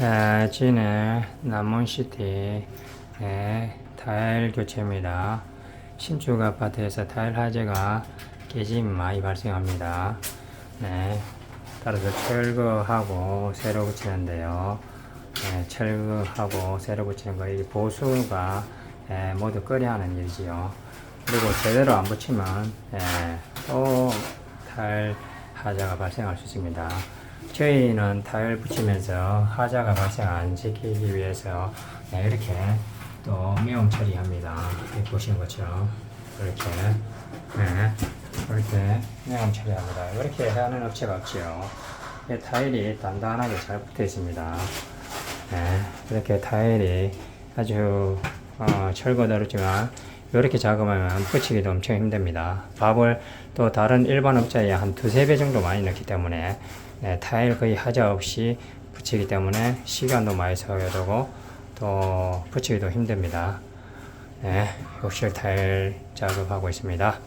자, 지는 남원시티 네, 타일 교체입니다. 신축 아파트에서 타일 화재가 깨짐이 많이 발생합니다. 네, 따라서 철거하고 새로 붙이는데요. 네, 철거하고 새로 붙이는 거, 이 보수가 예, 모두 끓여야 하는 일이지요. 그리고 제대로 안 붙이면 예, 또 하자가 발생할 수 있습니다. 저희는 타일 붙이면서 하자가 발생 안 시키기 위해서 네, 이렇게 또 미용 처리합니다. 보시는 것처럼 이렇게 네, 이렇게 미용 처리합니다. 이렇게 하는 업체가 없지요. 이 타일이 단단하게 잘 붙어 있습니다. 네, 이렇게 타일이 아주 어, 철거도 어렵지만 이렇게 작업하면 붙이기도 엄청 힘듭니다. 밥을 또 다른 일반 업자에 한 두세 배 정도 많이 넣기 때문에 네, 타일 거의 하자 없이 붙이기 때문에 시간도 많이 소요되고 또 붙이기도 힘듭니다. 네, 욕실 타일 작업하고 있습니다.